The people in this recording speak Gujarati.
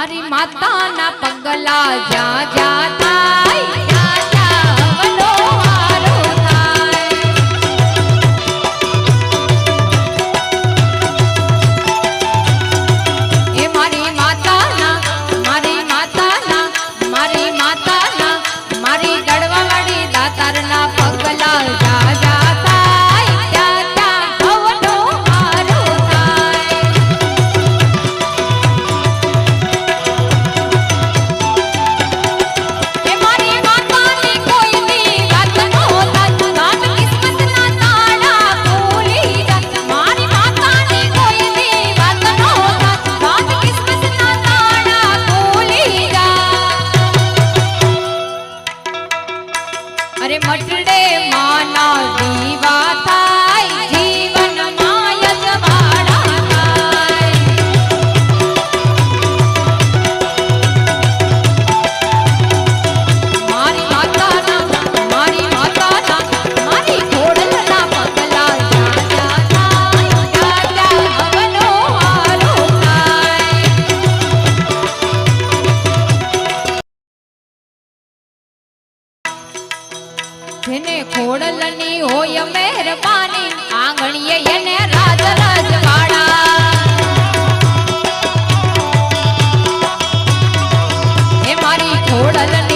મારી માતાના પગલા જા જા થાય. અરે મટડે માના દીવા. જેને ખોડલની હોય મહેરબાની આંગણીએ એને રાજ રાજવાડા એ મારી ખોડલની